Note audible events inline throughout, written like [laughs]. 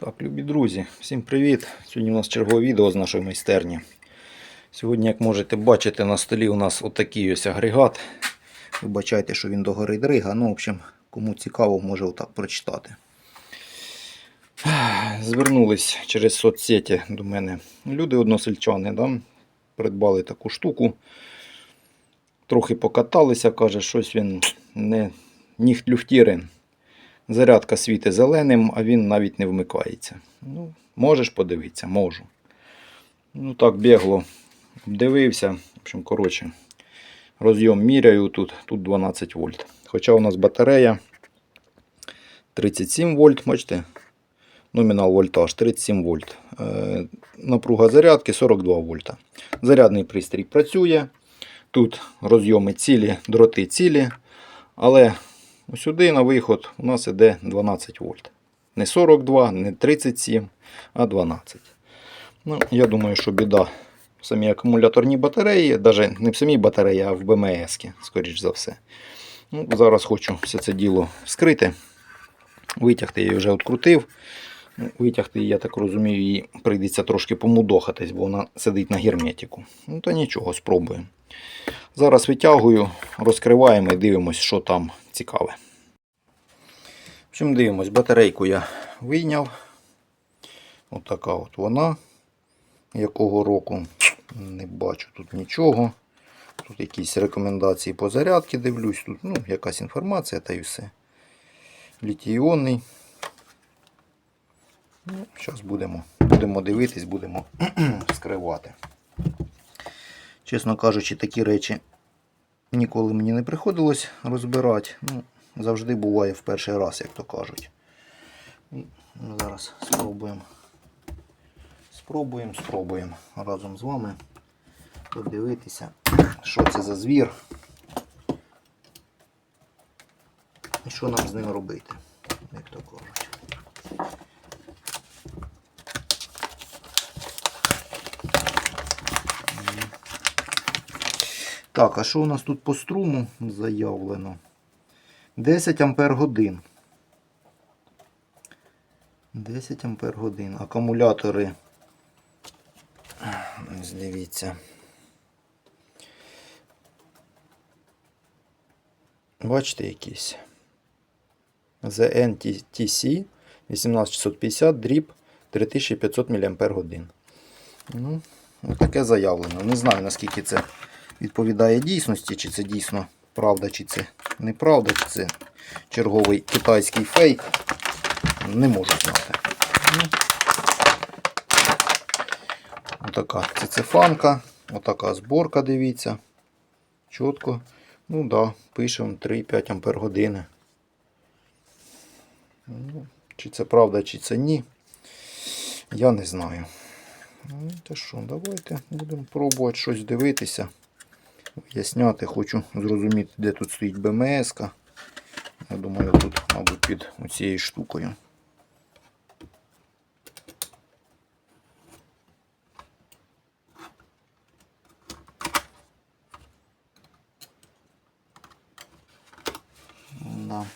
Так, любі друзі, всім привіт! Сьогодні у нас чергове відео з нашої майстерні. Сьогодні, як можете бачити, на столі у нас отакий ось агрегат. Вибачайте, що він догори дрига. Ну, в общем, кому цікаво, може отак прочитати. Звернулись через соцсеті до мене люди односельчани, да? придбали таку штуку. Трохи покаталися, каже, щось він не ніхт люфтірин. Зарядка світить зеленим, а він навіть не вмикається. Ну, можеш подивитися, можу. Ну так, бігло, дивився. В общем, коротше, розйом міряю тут, тут 12 вольт. Хоча у нас батарея 37 вольт, бачите? Номінал вольтаж 37 вольт. Е, напруга зарядки 42 вольта. Зарядний пристрій працює. Тут розйоми цілі, дроти цілі. Але сюди на виход у нас іде 12 вольт. Не 42, не 37, а 12. Ну, Я думаю, що біда в самій акумуляторній батареї, навіть не в самій батареї, а в БМС, скоріш за все. Ну, Зараз хочу все це діло вскрити. Витягти я її вже відкрутив. Ну, Витягти, я так розумію, її прийдеться трошки помудохатись, бо вона сидить на герметику. Ну, то нічого, спробуємо. Зараз витягую, розкриваємо і дивимось, що там цікаве. Общем, дивимось, батарейку я вийняв. Отака от вона. Якого року не бачу тут нічого. Тут якісь рекомендації по зарядці дивлюсь. Тут ну, якась інформація та й все. Літій-іонний. Ну, Зараз будемо, будемо дивитись, будемо [clears throat] скривати. Чесно кажучи, такі речі ніколи мені не приходилось розбирати. Ну, завжди буває в перший раз, як то кажуть. Ну, Зараз спробуємо. Спробуємо, спробуємо разом з вами подивитися, що це за звір. І що нам з ним робити, як то кажуть. Так, а що у нас тут по струму заявлено? 10 ампер годин. 10 ампер годин. Акумулятори. Дивіться. Бачите якісь. ZNTC 18650 дріб 3500 мАч. Ну, таке заявлено. Не знаю, наскільки це відповідає дійсності, чи це дійсно правда, чи це неправда, чи це черговий китайський фейк. Не можу знати. Отака цицефанка, отака зборка, дивіться. Чітко. Ну да, пишемо 3,5 ампер години. Ну, чи це правда, чи це ні. Я не знаю. Ну, то що, давайте будемо пробувати щось дивитися. Виясняти, хочу зрозуміти, де тут стоїть БМС. -ка. Я думаю, тут, мабуть, під цією штукою. Да.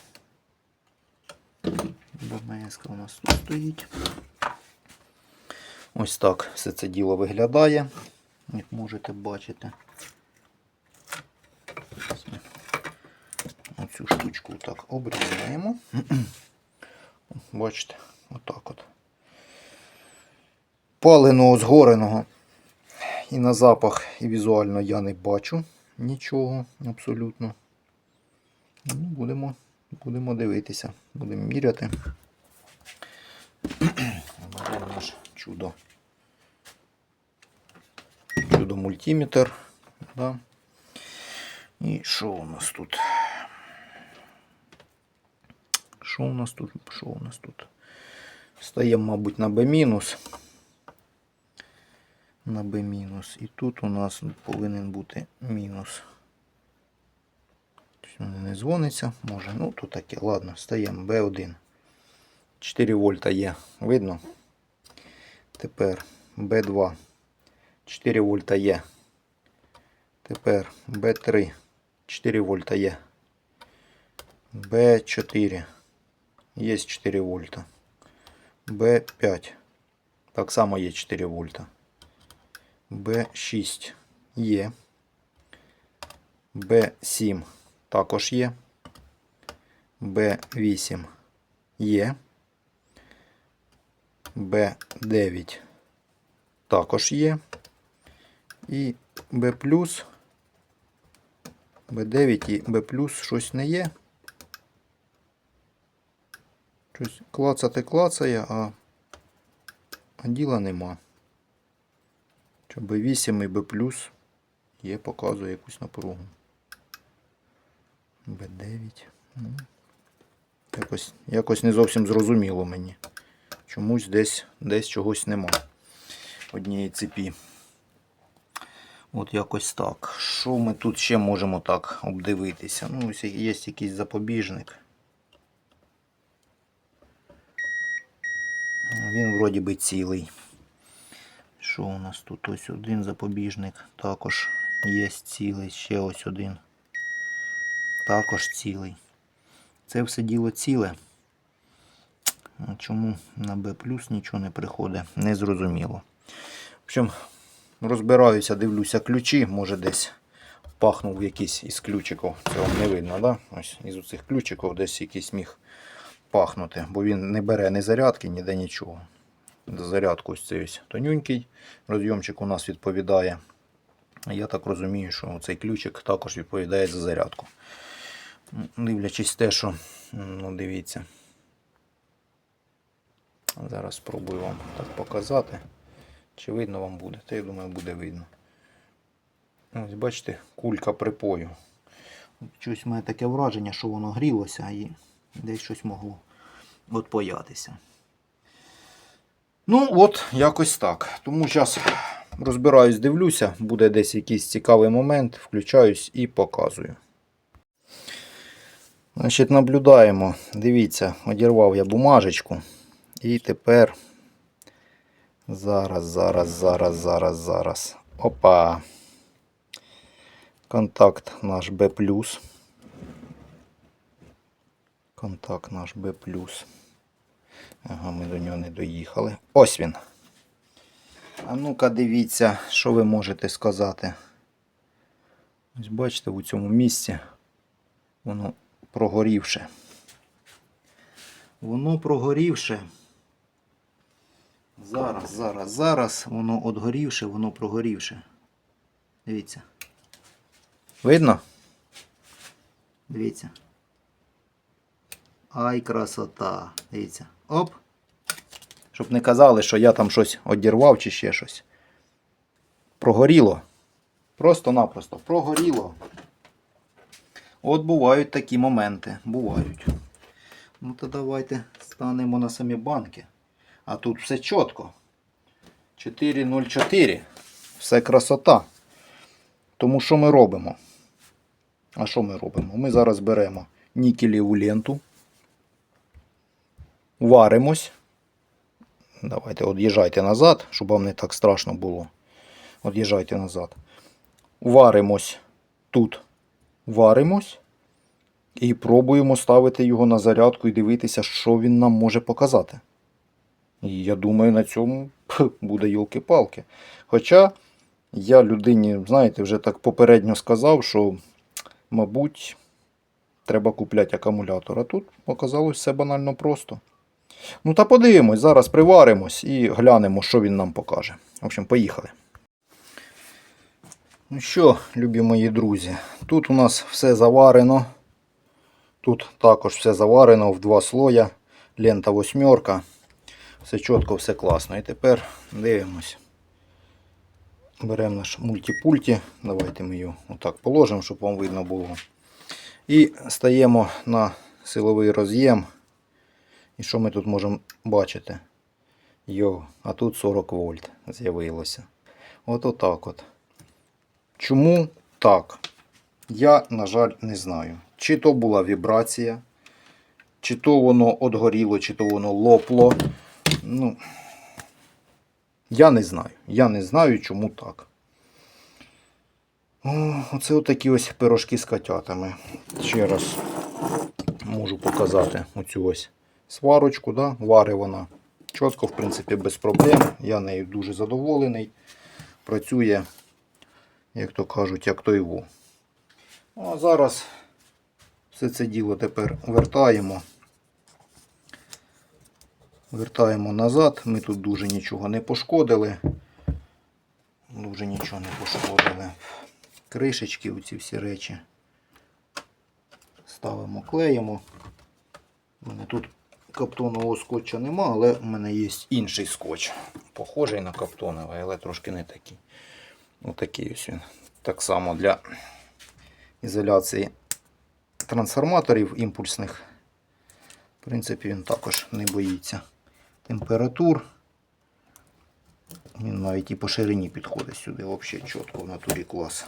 БМС у нас тут стоїть. Ось так все це діло виглядає, як можете бачити. Зараз ми Оцю штучку так обрізаємо. [clears throat] Бачите, отак от. Паленого згореного і на запах, і візуально я не бачу нічого абсолютно. Ну, будемо, будемо дивитися, будемо міряти. [clears throat] Беремо наш чудо. Чудо мультиметр. Да. І що у нас тут? Що у нас тут? Що у нас тут? Стаємо, мабуть, на B-. На B-. І тут у нас повинен бути мінус. Тобто не дзвониться, може. Ну, тут таке. Ладно, стаємо B1. 4 вольта є. Видно? Тепер B2. 4 вольта є. Тепер B3. 4 вольта є. B4. Є 4 вольта. Б5. Так само є 4 вольта. Б6 є. Б7 також є. Б8 є. Б9 також є. І Б плюс. Б9 і Б плюс щось не є. Щось клацати клацає, а, діла нема. Що Б8 і Б плюс є, показує якусь напругу. Б9. Ну, Якось, якось не зовсім зрозуміло мені. Чомусь десь, десь чогось нема однієї цепі. От якось так. Що ми тут ще можемо так обдивитися? Ну, ось є якийсь запобіжник. Він вроді би цілий. Що у нас тут? Ось один запобіжник. Також є цілий. Ще ось один. Також цілий. Це все діло ціле. Чому на B нічого не приходить? Незрозуміло. В общем, розбираюся, дивлюся ключі, може десь пахнув якийсь із ключиків. Вам не видно, да? Ось із цих ключиків десь якийсь міг пахнути, бо він не бере ні зарядки, ніде нічого. Зарядку ось цей ось тонюнький. Розйомчик у нас відповідає. Я так розумію, що цей ключик також відповідає за зарядку. Дивлячись те, що, ну дивіться. Зараз спробую вам так показати. Чи видно вам буде? Та я думаю, буде видно. Ось бачите, кулька припою. Щось мене таке враження, що воно грілося і десь щось могло відпоятися. Ну, от, якось так. Тому зараз розбираюсь, дивлюся, буде десь якийсь цікавий момент, включаюсь і показую. Значить, наблюдаємо. Дивіться, одірвав я бумажечку. І тепер зараз, зараз, зараз, зараз, зараз. Опа. Контакт наш B+. Контакт наш B+. Ага, ми до нього не доїхали. Ось він. А ну-ка дивіться, що ви можете сказати. Ось бачите, у цьому місці воно прогорівше. Воно прогорівше. Зараз, зараз, зараз воно одгорівше, воно прогорівше. Дивіться. Видно? Дивіться. Ай, красота. Дивіться. Оп. Щоб не казали, що я там щось одірвав чи ще щось. Прогоріло. Просто-напросто прогоріло. От бувають такі моменти. Бувають. Ну то давайте станемо на самі банки. А тут все чітко. 4.04. Все красота. Тому що ми робимо? А що ми робимо? Ми зараз беремо нікелеву ленту. Варимось. Давайте од'їжджайте назад, щоб вам не так страшно було. Од'їжджайте назад. Варимось тут. Варимось. І пробуємо ставити його на зарядку і дивитися, що він нам може показати. І я думаю, на цьому [laughs] буде йолки-палки. Хоча я людині, знаєте, вже так попередньо сказав, що, мабуть, треба купляти акумулятор. А тут оказалось все банально просто. Ну та подивимось, зараз приваримось і глянемо, що він нам покаже. В общем, поїхали. Ну що, любі мої друзі, тут у нас все заварено. Тут також все заварено в два слоя. Лента восьмерка. Все чітко, все класно. І тепер дивимось. Беремо наш мультипульті. Давайте ми його отак положимо, щоб вам видно було. І стаємо на силовий роз'єм. І що ми тут можемо бачити? Йо, а тут 40 вольт з'явилося. От отак от. Чому так? Я, на жаль, не знаю. Чи то була вібрація, чи то воно одгоріло, чи то воно лопло. Ну, я не знаю. Я не знаю, чому так. Оце отакі ось пирожки з котятами. Ще раз можу показати оцю ось сварочку, да? вари вона Чітко, в принципі, без проблем. Я нею дуже задоволений. Працює, як то кажуть, як той ву. Ну, а зараз все це діло тепер вертаємо. Вертаємо назад. Ми тут дуже нічого не пошкодили. Дуже нічого не пошкодили. Кришечки, оці всі речі. Ставимо, клеїмо. У мене тут каптонового скотча нема, але в мене є інший скотч. Похожий на каптоновий, але трошки не такий. Отакий ось він. Так само для ізоляції трансформаторів імпульсних. В принципі, він також не боїться температур. Він навіть і по ширині підходить сюди, взагалі чітко в натурі клас.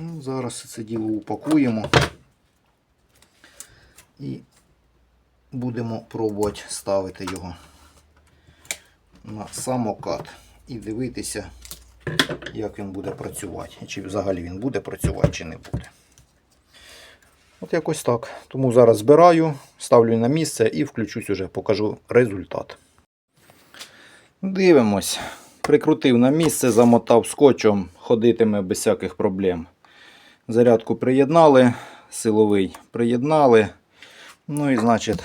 Ну, Зараз це діло упакуємо і будемо пробувати ставити його на самокат і дивитися, як він буде працювати. Чи взагалі він буде працювати, чи не буде. От якось так. Тому зараз збираю, ставлю на місце і включусь уже, покажу результат. Дивимось. Прикрутив на місце, замотав скотчем, ходитиме без всяких проблем. Зарядку приєднали, силовий приєднали. Ну і значить,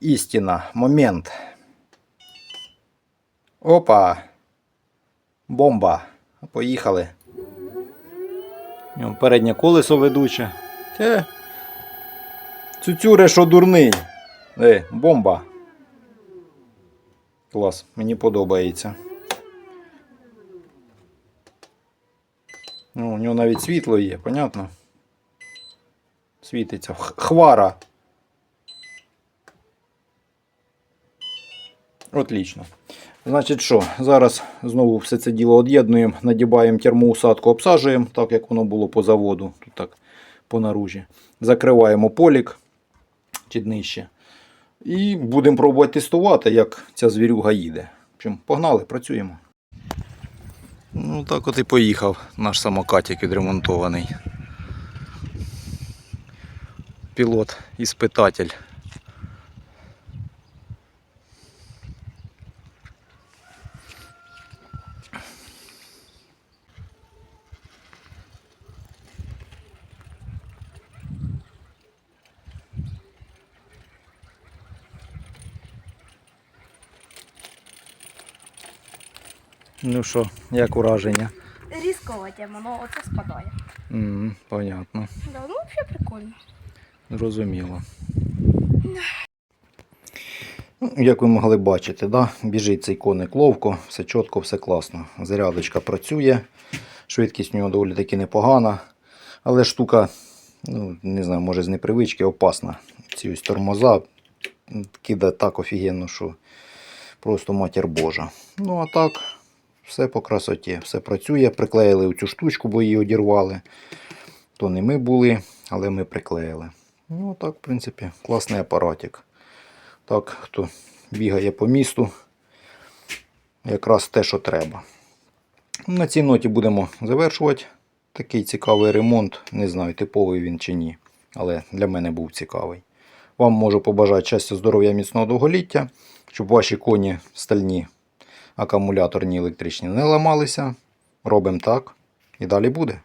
істина, момент. Опа! Бомба! Поїхали. Переднє колесо ведуче. Те. Цюцюре, що дурний. Е, бомба. Клас, мені подобається. Ну, у нього навіть світло є, понятно? Світиться. Хвара. Отлично. Значить що, зараз знову все це діло од'єднуємо, надібаємо термоусадку, обсаджуємо, так як воно було по заводу, тут так по наружі. Закриваємо полік чи днище. І будемо пробувати тестувати, як ця звірюга їде. Общем, погнали, працюємо. Ну так от і поїхав наш самокатик відремонтований. Пілот, Ну що, як ураження? Різкова тема, ну оце спадає. М, понятно. Да, ну взагалі прикольно. Зрозуміло. Ну, Як ви могли бачити, да? біжить цей коник ловко, все чітко, все класно. Зарядочка працює, швидкість у нього доволі таки непогана. Але штука, ну, не знаю, може з непривички, опасна. Ці ось тормоза кидає так офігенно, що просто матір Божа. Ну а так, все по красоті, все працює. Приклеїли цю штучку, бо її одірвали. То не ми були, але ми приклеїли. Ну, так, в принципі, класний апаратик. Так, хто бігає по місту, якраз те, що треба. На цій ноті будемо завершувати. Такий цікавий ремонт. Не знаю, типовий він чи ні. Але для мене був цікавий. Вам можу побажати щастя, здоров'я, міцного довголіття, щоб ваші коні стальні, акумуляторні електричні не ламалися. Робимо так. І далі буде.